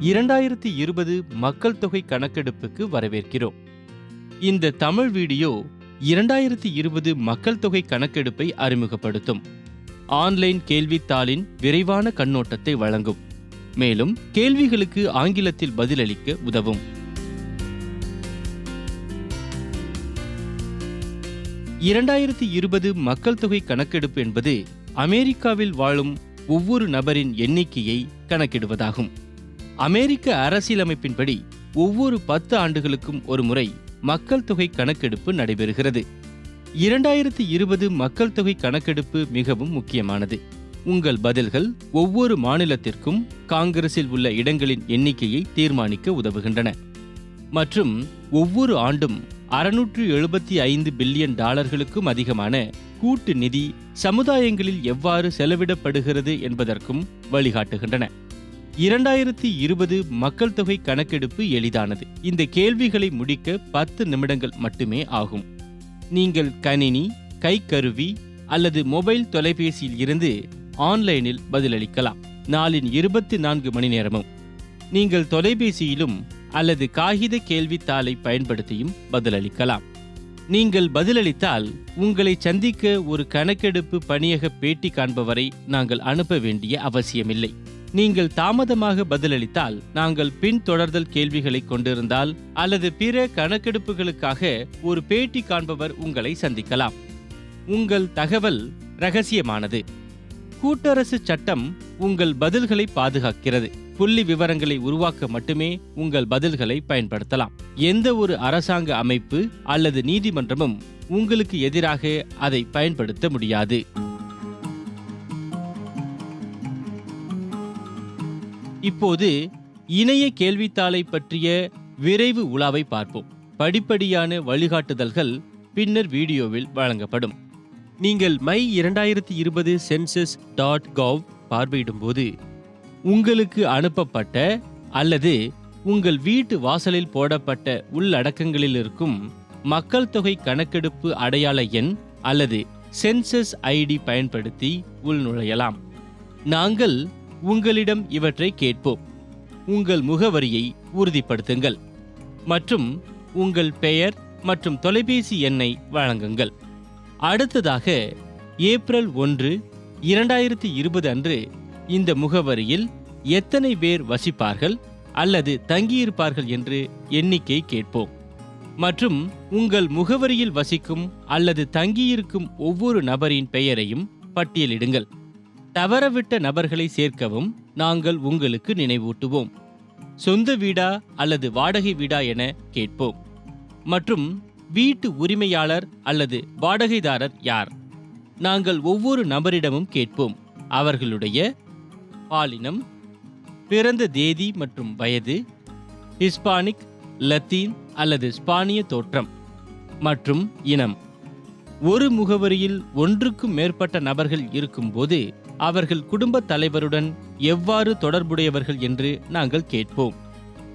இரண்டாயிரத்தி இருபது மக்கள் தொகை கணக்கெடுப்புக்கு வரவேற்கிறோம். இந்த தமிழ் வீடியோ இரண்டாயிரத்தி இருபது மக்கள் தொகை கணக்கெடுப்பை அறிமுகப்படுத்தும். ஆன்லைன் கேள்வித்தாளின் விரைவான கண்ணோட்டத்தை வழங்கும். மேலும் கேள்விகளுக்கு ஆங்கிலத்தில் பதிலளிக்க உதவும். இரண்டாயிரத்தி இருபது மக்கள் தொகை கணக்கெடுப்பு என்பது அமெரிக்காவில் வாழும் ஒவ்வொரு நபரின் எண்ணிக்கையை கணக்கிடுவதாகும். அமெரிக்க அரசியலமைப்பின்படி ஒவ்வொரு பத்து ஆண்டுகளுக்கும் ஒரு முறை மக்கள் தொகை கணக்கெடுப்பு நடைபெறுகிறது. இரண்டாயிரத்தி இருபது மக்கள் தொகை கணக்கெடுப்பு மிகவும் முக்கியமானது. உங்கள் பதில்கள் ஒவ்வொரு மாநிலத்திற்கும் காங்கிரஸில் உள்ள இடங்களின் எண்ணிக்கையை தீர்மானிக்க உதவுகின்றன. மற்றும் ஒவ்வொரு ஆண்டும் அறுநூற்று எழுபத்தி ஐந்து பில்லியன் டாலர்களுக்கும் அதிகமான கூட்டு நிதி சமுதாயங்களில் எவ்வாறு செலவிடப்படுகிறது என்பதற்கும் வழிகாட்டுகின்றன. இரண்டாயிரத்தி இருபது மக்கள் தொகை கணக்கெடுப்பு எளிதானது. இந்த கேள்விகளை முடிக்க பத்து நிமிடங்கள் மட்டுமே ஆகும். நீங்கள் கணினி கைக்கருவி அல்லது மொபைல் தொலைபேசியில் இருந்து ஆன்லைனில் பதிலளிக்கலாம். நாளின் இருபத்தி நான்கு மணி நேரமும். நீங்கள் தொலைபேசியிலும் அல்லது காகித கேள்வித்தாளை பயன்படுத்தியும் பதிலளிக்கலாம். நீங்கள் பதிலளித்தால் உங்களை சந்திக்க ஒரு கணக்கெடுப்பு பணியக பேட்டி காண்பவரை நாங்கள் அனுப்ப வேண்டிய அவசியமில்லை. நீங்கள் தாமதமாக பதிலளித்தால் நாங்கள் பின்தொடர்தல் கேள்விகளை கொண்டிருந்தால் அல்லது பிற கணக்கெடுப்புகளுக்காக ஒரு பேட்டி காண்பவர் உங்களை சந்திக்கலாம். உங்கள் தகவல் ரகசியமானது. கூட்டரசு சட்டம் உங்கள் பதில்களை பாதுகாக்கிறது. புள்ளி விவரங்களை உருவாக்க மட்டுமே உங்கள் பதில்களை பயன்படுத்தலாம். எந்த ஒரு அரசாங்க அமைப்பு அல்லது நீதிமன்றமும் உங்களுக்கு எதிராக அதை பயன்படுத்த முடியாது. இப்போது இணைய கேள்வித்தாளை பற்றிய விரைவு உலாவை பார்ப்போம். படிப்படியான வழிகாட்டுதல்கள் பின்னர் வீடியோவில் வழங்கப்படும். நீங்கள் மை இரண்டாயிரத்தி இருபது சென்சஸ் டாட் gov பார்வையிடும்போது உங்களுக்கு அனுப்பப்பட்ட அல்லது உங்கள் வீட்டு வாசலில் போடப்பட்ட உள்ளடக்கங்களில் இருக்கும் மக்கள் தொகை கணக்கெடுப்பு அடையாள எண் அல்லது சென்சஸ் ஐடி பயன்படுத்தி உள்நுழையலாம். நாங்கள் உங்களிடம் இவற்றை கேட்போம். உங்கள் முகவரியை உறுதிப்படுத்துங்கள். மற்றும் உங்கள் பெயர் மற்றும் தொலைபேசி எண்ணை வழங்குங்கள். அடுத்ததாக ஏப்ரல் ஒன்று இரண்டாயிரத்தி இருபது அன்று இந்த முகவரியில் எத்தனை பேர் வசிப்பார்கள் அல்லது தங்கியிருப்பார்கள் என்று எண்ணிக்கை கேட்போம். மற்றும் உங்கள் முகவரியில் வசிக்கும் அல்லது தங்கியிருக்கும் ஒவ்வொரு நபரின் பெயரையும் பட்டியலிடுங்கள். தவறவிட்ட நபர்களை சேர்க்கவும் நாங்கள் உங்களுக்கு நினைவூட்டுவோம். சொந்த வீடா அல்லது வாடகை வீடா என கேட்போம். மற்றும் வீட்டு உரிமையாளர் அல்லது வாடகைதாரர் யார்? நாங்கள் ஒவ்வொரு நபரிடமும் கேட்போம். அவர்களுடைய பாலினம் பிறந்த தேதி மற்றும் வயது ஹிஸ்பானிக் லத்தீன் அல்லது ஸ்பானிய தோற்றம் மற்றும் இனம். ஒரு முகவரியில் ஒன்றுக்கும் மேற்பட்ட நபர்கள் இருக்கும்போது அவர்கள் குடும்பத் தலைவருடன் எவ்வாறு தொடர்புடையவர்கள் என்று நாங்கள் கேட்போம்.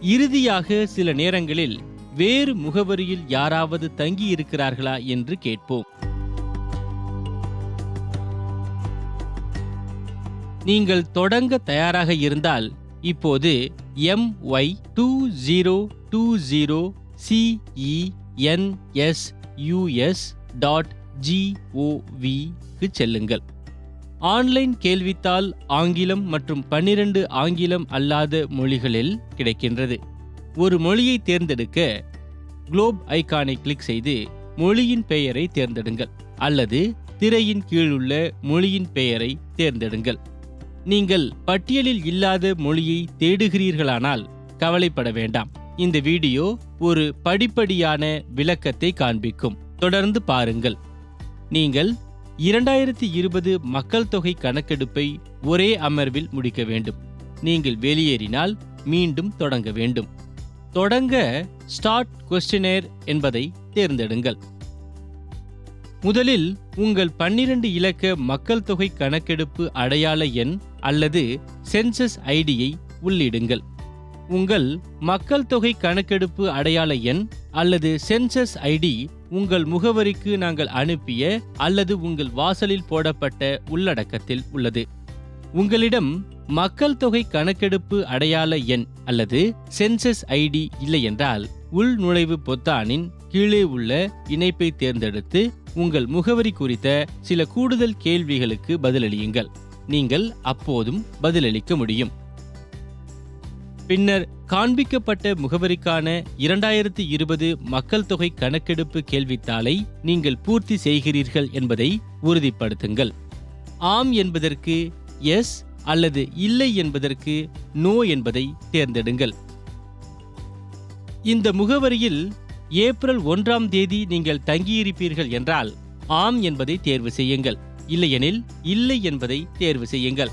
இறுதியாக சில நேரங்களில் வேறு முகவரியில் யாராவது தங்கியிருக்கிறார்களா என்று கேட்போம். நீங்கள் தொடங்க தயாராக இருந்தால் இப்போது M Y two zero two zero C E N S U S dot ஜிஓவிக்கு செல்லுங்கள். ஆன்லைன் கேள்வித்தாள் ஆங்கிலம் மற்றும் பன்னிரண்டு ஆங்கிலம் அல்லாத மொழிகளில் கிடைக்கின்றது. ஒரு மொழியை தேர்ந்தெடுக்க குளோப் ஐக்கானை கிளிக் செய்து மொழியின் பெயரை தேர்ந்தெடுங்கள் அல்லது திரையின் கீழுள்ள மொழியின் பெயரை தேர்ந்தெடுங்கள். நீங்கள் பட்டியலில் இல்லாத மொழியை தேடுகிறீர்களானால் கவலைப்பட வேண்டாம். இந்த வீடியோ ஒரு படிப்படியான விளக்கத்தை காண்பிக்கும். தொடர்ந்து பாருங்கள். நீங்கள் இரண்டாயிரத்தி இருபது மக்கள் தொகை கணக்கெடுப்பை ஒரே அமர்வில் முடிக்க வேண்டும். நீங்கள் வெளியேறினால் மீண்டும் தொடங்க வேண்டும். தொடங்க ஸ்டார்ட் கொஸ்டினேர் என்பதை தேர்ந்தெடுங்கள். முதலில் உங்கள் பன்னிரண்டு இலக்க மக்கள் தொகை கணக்கெடுப்பு அடையாள எண் அல்லது சென்சஸ் ஐடியை உள்ளிடுங்கள். உங்கள் மக்கள் தொகை கணக்கெடுப்பு அடையாள எண் அல்லது சென்சஸ் ஐடி உங்கள் முகவரிக்கு நாங்கள் அனுப்பிய அல்லது உங்கள் வாசலில் போடப்பட்ட உள்ளடக்கத்தில் உள்ளது. உங்களிடம் மக்கள் தொகை கணக்கெடுப்பு அடையாள எண் அல்லது சென்சஸ் ஐடி இல்லையென்றால் உள்நுழைவு உள் நுழைவு பொத்தானின் கீழே உள்ள இணைப்பை தேர்ந்தெடுத்து உங்கள் முகவரி குறித்த சில கூடுதல் கேள்விகளுக்கு பதிலளியுங்கள். நீங்கள் அப்போதும் பதிலளிக்க முடியும். பின்னர் காண்பிக்கப்பட்ட முகவரிக்கான இரண்டாயிரத்தி இருபது மக்கள் தொகை கணக்கெடுப்பு கேள்வித்தாளை நீங்கள் பூர்த்தி செய்கிறீர்கள் என்பதை உறுதிப்படுத்துங்கள். ஆம் என்பதற்கு எஸ் அல்லது இல்லை என்பதற்கு நோ என்பதை தேர்ந்தெடுங்கள். இந்த முகவரியில் ஏப்ரல் ஒன்றாம் தேதி நீங்கள் தங்கியிருப்பீர்கள் என்றால் ஆம் என்பதை தேர்வு செய்யுங்கள். இல்லையெனில் இல்லை என்பதை தேர்வு செய்யுங்கள்.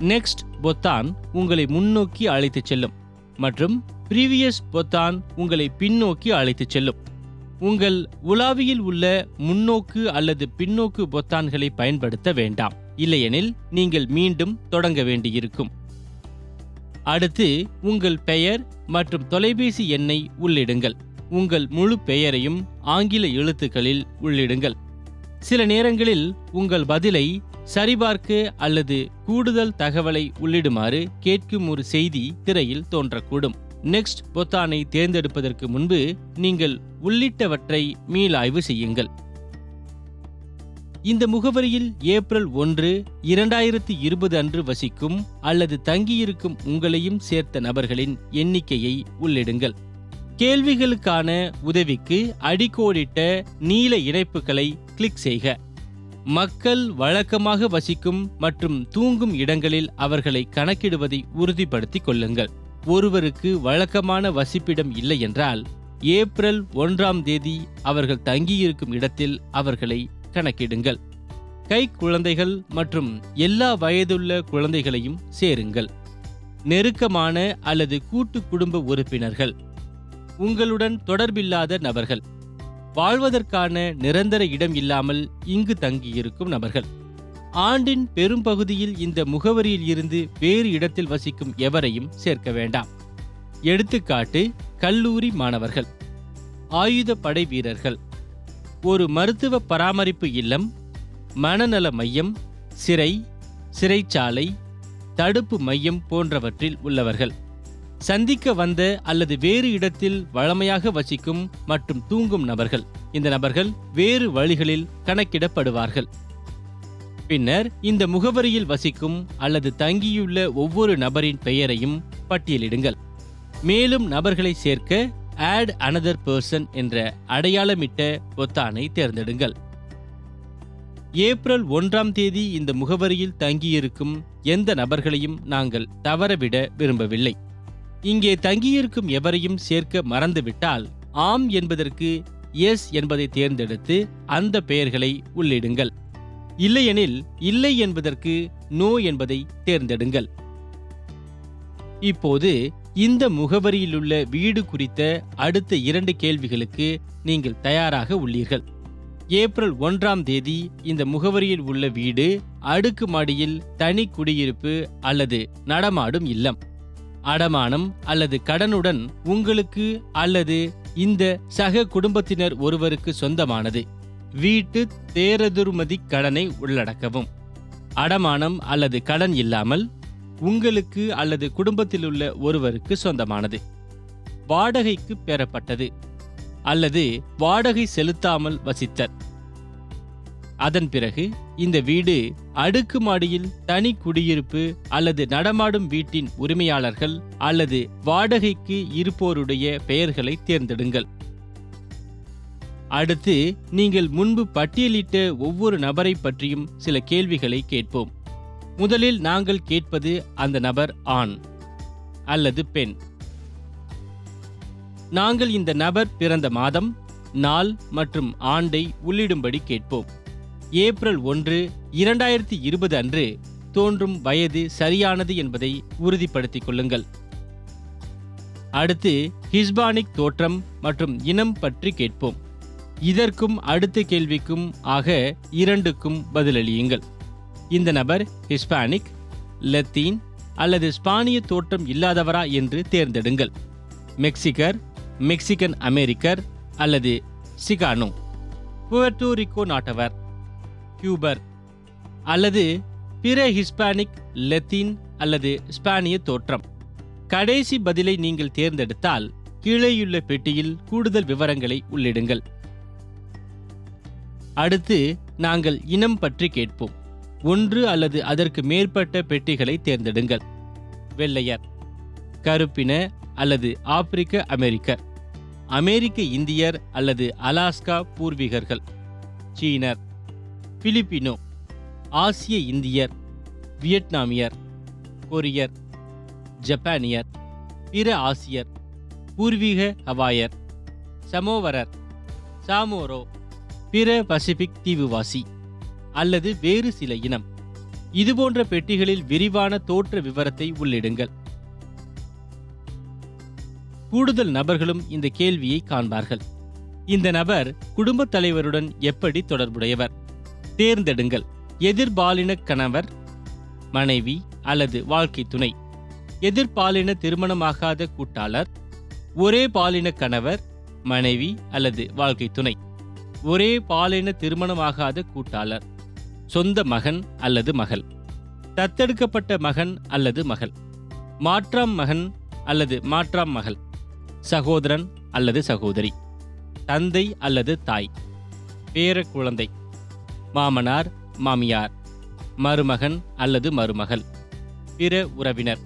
நெக்ஸ்ட் பொத்தான் உங்களை முன்னோக்கி அழைத்துச் செல்லும். மற்றும் ப்ரீவியஸ் பொத்தான் உங்களை பின்னோக்கி அழைத்துச் செல்லும். உங்கள் உலாவியில் உள்ள முன்னோக்கு அல்லது பின்னோக்கு பொத்தான்களை பயன்படுத்த வேண்டாம். இல்லையெனில் நீங்கள் மீண்டும் தொடங்க வேண்டியிருக்கும். அடுத்து உங்கள் பெயர் மற்றும் தொலைபேசி எண்ணை உள்ளிடுங்கள். உங்கள் முழு பெயரையும் ஆங்கில எழுத்துக்களில் உள்ளிடுங்கள். சில நேரங்களில் உங்கள் பதிலை சரிபார்க்க அல்லது கூடுதல் தகவலை உள்ளிடுமாறு கேட்கும் ஒரு செய்தி திரையில் தோன்றக்கூடும். நெக்ஸ்ட் பொத்தானை தேர்ந்தெடுப்பதற்கு முன்பு நீங்கள் உள்ளிட்டவற்றை மீளாய்வு செய்யுங்கள். இந்த முகவரியில் ஏப்ரல் ஒன்று இரண்டாயிரத்தி இருபது அன்று வசிக்கும் அல்லது தங்கியிருக்கும் உங்களையும் சேர்த்த நபர்களின் எண்ணிக்கையை உள்ளிடுங்கள். கேள்விகளுக்கான உதவிக்கு அடிக்கோடிட்ட நீல இணைப்புகளை கிளிக் செய்க. மக்கள் வழக்கமாக வசிக்கும் மற்றும் தூங்கும் இடங்களில் அவர்களை கணக்கிடுவதை உறுதிப்படுத்திக் கொள்ளுங்கள். ஒருவருக்கு வழக்கமான வசிப்பிடம் இல்லை என்றால் ஏப்ரல் ஒன்றாம் தேதி அவர்கள் தங்கியிருக்கும் இடத்தில் அவர்களை கணக்கிடுங்கள். கை குழந்தைகள் மற்றும் எல்லா வயதுள்ள குழந்தைகளையும் சேருங்கள். நெருக்கமான அல்லது கூட்டு குடும்ப உறுப்பினர்கள் உங்களுடன் தொடர்பில்லாத நபர்கள் வாழ்வதற்கான நிரந்தர இடம் இல்லாமல் இங்கு தங்கியிருக்கும் நபர்கள். ஆண்டின் பெரும்பகுதியில் இந்த முகவரியில் இருந்து வேறு இடத்தில் வசிக்கும் எவரையும் சேர்க்க வேண்டாம். எடுத்துக்காட்டு கல்லூரி மாணவர்கள். ஆயுத படை வீரர்கள். ஒரு மருத்துவ பராமரிப்பு இல்லம் மனநல மையம் சிறை சிறைச்சாலை தடுப்பு மையம் போன்றவற்றில் உள்ளவர்கள். சந்திக்க வந்த அல்லது வேறு இடத்தில் வழமையாக வசிக்கும் மற்றும் தூங்கும் நபர்கள். இந்த நபர்கள் வேறு வழிகளில் கணக்கிடப்படுவார்கள். பின்னர் இந்த முகவரியில் வசிக்கும் அல்லது தங்கியுள்ள ஒவ்வொரு நபரின் பெயரையும் பட்டியலிடுங்கள். மேலும் நபர்களை சேர்க்க ஆட் அனதர் பர்சன் என்ற அடையாளமிட்ட பொத்தானை தேர்ந்தெடுங்கள். ஏப்ரல் ஒன்றாம் தேதி இந்த முகவரியில் தங்கியிருக்கும் எந்த நபர்களையும் நாங்கள் தவறவிட விரும்பவில்லை. இங்கே தங்கியிருக்கும் எவரையும் சேர்க்க மறந்துவிட்டால் ஆம் என்பதற்கு எஸ் என்பதை தேர்ந்தெடுத்து அந்த பெயர்களை உள்ளிடுங்கள். இல்லையெனில் இல்லை என்பதற்கு நோ என்பதை தேர்ந்தெடுங்கள். இப்போது இந்த முகவரியிலுள்ள வீடு குறித்த அடுத்த இரண்டு கேள்விகளுக்கு நீங்கள் தயாராக உள்ளீர்கள். ஏப்ரல் ஒன்றாம் தேதி இந்த முகவரியில் உள்ள வீடு அடுக்கு மாடியில் தனி குடியிருப்பு அல்லது நடமாடும் இல்லம். அடமானம் அல்லது கடனுடன் உங்களுக்கு அல்லது இந்த சக குடும்பத்தினர் ஒருவருக்கு சொந்தமானது. வீட்டு தேரதுருமதி கடனை உள்ளடக்கவும். அடமானம் அல்லது கடன் இல்லாமல் உங்களுக்கு அல்லது குடும்பத்திலுள்ள ஒருவருக்கு சொந்தமானது. வாடகைக்கு பெறப்பட்டது அல்லது வாடகை செலுத்தாமல் வசித்தல். அதன் பிறகு இந்த வீடு அடுக்குமாடியில் தனி குடியிருப்பு அல்லது நடமாடும் வீட்டின் உரிமையாளர்கள் அல்லது வாடகைக்கு இருப்போருடைய பெயர்களை தேர்ந்தெடுங்கள். அடுத்து நீங்கள் முன்பு பட்டியலிட்ட ஒவ்வொரு நபரை பற்றியும் சில கேள்விகளை கேட்போம். முதலில் நாங்கள் கேட்பது அந்த நபர் ஆண் அல்லது பெண். நாங்கள் இந்த நபர் பிறந்த மாதம் நாள் மற்றும் ஆண்டை உள்ளிடும்படி கேட்போம். ஏப்ரல் ஒன்று இரண்டாயிரத்தி இருபது அன்று தோன்றும் வயது சரியானது என்பதை உறுதிப்படுத்திக் கொள்ளுங்கள். அடுத்து ஹிஸ்பானிக் தோற்றம் மற்றும் இனம் பற்றி கேட்போம். இதற்கும் அடுத்த கேள்விக்கும் ஆக இரண்டுக்கும் பதிலளியுங்கள். இந்த நபர் ஹிஸ்பானிக் லத்தீன் அல்லது ஸ்பானிய தோற்றம் இல்லாதவரா என்று தேர்ந்தெடுங்கள். மெக்சிகர் மெக்சிகன் அமெரிக்கர் அல்லது சிகானோ. புவர்டோரிக்கோ நாட்டவர். கியூபர் அல்லது பிற ஹிஸ்பானிக் லத்தீன் அல்லது ஸ்பானிய தோற்றம். கடைசி பதிலை நீங்கள் தேர்ந்தெடுத்தால் கீழேயுள்ள பெட்டியில் கூடுதல் விவரங்களை உள்ளிடுங்கள். அடுத்து நாங்கள் இனம் பற்றி கேட்போம். ஒன்று அல்லது அதற்கு மேற்பட்ட பெட்டிகளை தேர்ந்தெடுங்கள். வெள்ளையர் கருப்பின அல்லது ஆப்பிரிக்க அமெரிக்கர். அமெரிக்க இந்தியர் அல்லது அலாஸ்கா பூர்வீகர்கள். சீனர் பிலிப்பினோ ஆசிய இந்தியர் வியட்நாமியர் கொரியர் ஜப்பானியர் பிற ஆசியர் பூர்வீக ஹவாயர் சமோவரர் சாமோரோ பிற பசிபிக் தீவுவாசி அல்லது வேறு சில இனம். இதுபோன்ற பெட்டிகளில் விரிவான தோற்ற விவரத்தை உள்ளிடுங்கள். கூடுதல் நபர்களும் இந்த கேள்வியை காண்பார்கள். இந்த நபர் குடும்பத் தலைவருடன் எப்படி தொடர்புடையவர்? தேர்ந்தெடுங்கள். எதிர்பாலின கணவர் மனைவி அல்லது வாழ்க்கை துணை. எதிர்பாலின திருமணமாகாத கூட்டாளர் ஒரே பாலின கணவர் மனைவி அல்லது வாழ்க்கை துணை. ஒரே பாலின திருமணமாகாத கூட்டாளர் சொந்த மகன் அல்லது மகள். தத்தெடுக்கப்பட்ட மகன் அல்லது மகள். மாற்றாம் மகன் அல்லது மாற்றாம் மகள். சகோதரன் அல்லது சகோதரி. தந்தை அல்லது தாய். பேர குழந்தை. மாமனார் மாமியார் மருமகன் அல்லது மருமகள் பிற உறவினர்.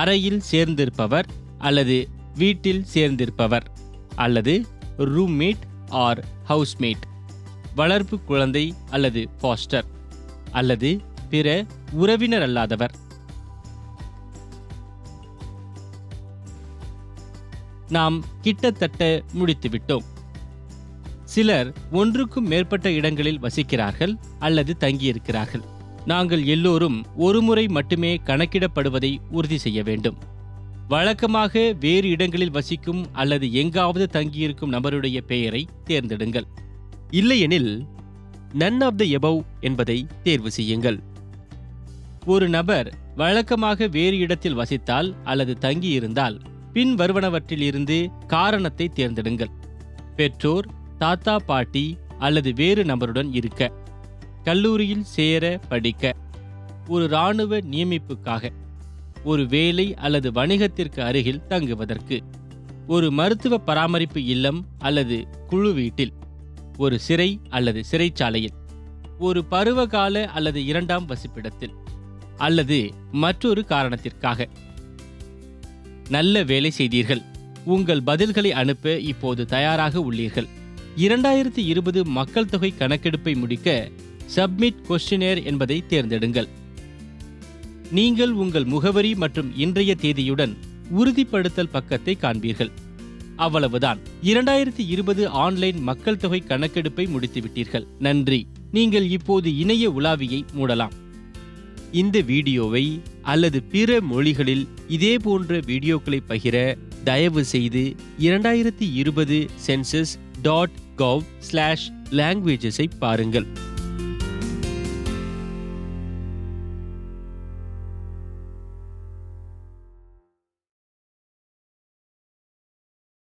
அறையில் சேர்ந்திருப்பவர் அல்லது வீட்டில் சேர்ந்திருப்பவர் அல்லது ரூம்மேட் ஆர் ஹவுஸ்மேட் வளர்ப்பு குழந்தை அல்லது ஃபாஸ்டர் அல்லது பிற உறவினர் அல்லாதவர். நாம் கிட்டத்தட்ட முடித்துவிட்டோம். சிலர் ஒன்றுக்கும் மேற்பட்ட இடங்களில் வசிக்கிறார்கள் அல்லது தங்கியிருக்கிறார்கள். நாங்கள் எல்லோரும் ஒருமுறை மட்டுமே கணக்கிடப்படுவதை உறுதி செய்ய வேண்டும். வழக்கமாக வேறு இடங்களில் வசிக்கும் அல்லது எங்காவது தங்கியிருக்கும் நபருடைய பெயரை தேர்ந்தெடுங்கள். இல்லையெனில் நன் ஆஃப் த எபவ் என்பதை தேர்வு செய்யுங்கள். ஒரு நபர் வழக்கமாக வேறு இடத்தில் வசித்தால் அல்லது தங்கியிருந்தால் பின் வருவனவற்றிலிருந்து காரணத்தை தேர்ந்தெடுங்கள். பெற்றோர் தாத்தா பாட்டி அல்லது வேறு நபருடன் இருக்க கல்லூரியில் சேர படிக்க ஒரு இராணுவ நியமிப்புக்காக ஒரு வேலை அல்லது வணிகத்திற்கு அருகில் தங்குவதற்கு ஒரு மருத்துவ பராமரிப்பு இல்லம் அல்லது குழு வீட்டில் ஒரு சிறை அல்லது சிறைச்சாலையில் ஒரு பருவகால அல்லது இரண்டாம் வசிப்பிடத்தில் அல்லது மற்றொரு காரணத்திற்காக. நல்ல வேலை செய்தீர்கள். உங்கள் பதில்களை அனுப்ப இப்போது தயாராக உள்ளீர்கள். இரண்டாயிரத்தி இருபது மக்கள் தொகை கணக்கெடுப்பை முடிக்க சப்மிட் கொஸ்டினேர் என்பதை தேர்ந்தெடுங்கள். நீங்கள் உங்கள் முகவரி மற்றும் இன்றைய தேதியுடன் உறுதிப்படுத்தல் பக்கத்தை காண்பீர்கள். அவ்வளவுதான். இரண்டாயிரத்தி இருபது ஆன்லைன் மக்கள் தொகை கணக்கெடுப்பை முடித்துவிட்டீர்கள். நன்றி. நீங்கள் இப்போது இணைய உலாவியை மூடலாம். இந்த வீடியோவை அல்லது பிற மொழிகளில் இதே போன்ற வீடியோக்களை பகிர தயவு செய்து இரண்டாயிரத்தி இருபது சென்சஸ் டாட் கவ் ஸ்லாஷ் லாங்குவேஜஸை பாருங்கள்.